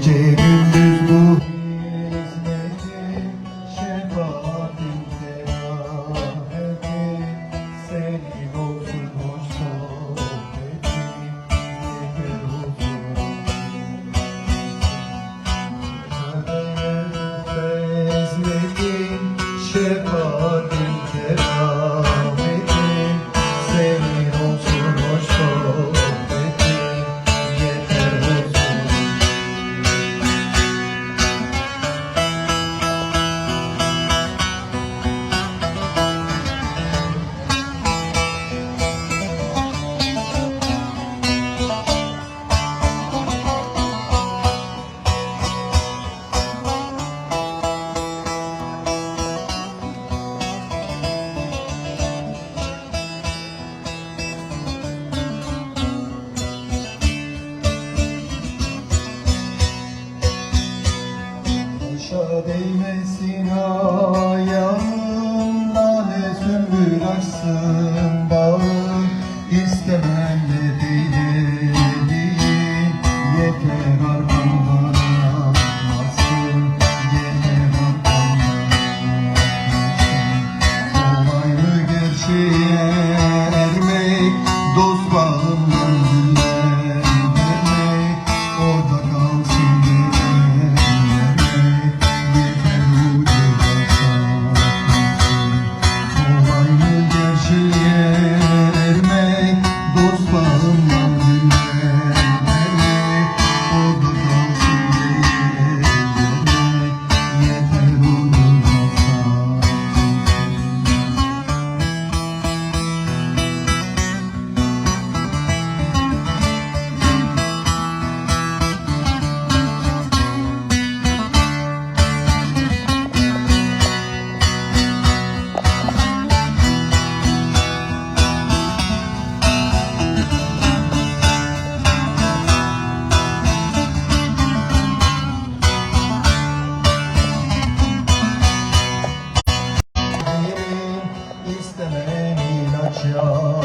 changing. değmesin ayağımda ne sümbül açsın bağım istemem ne değmeyin yeter arkamdan yapmasın yeter arkamdan yapmasın olaylı gerçeğe ermek dost bağlı じ。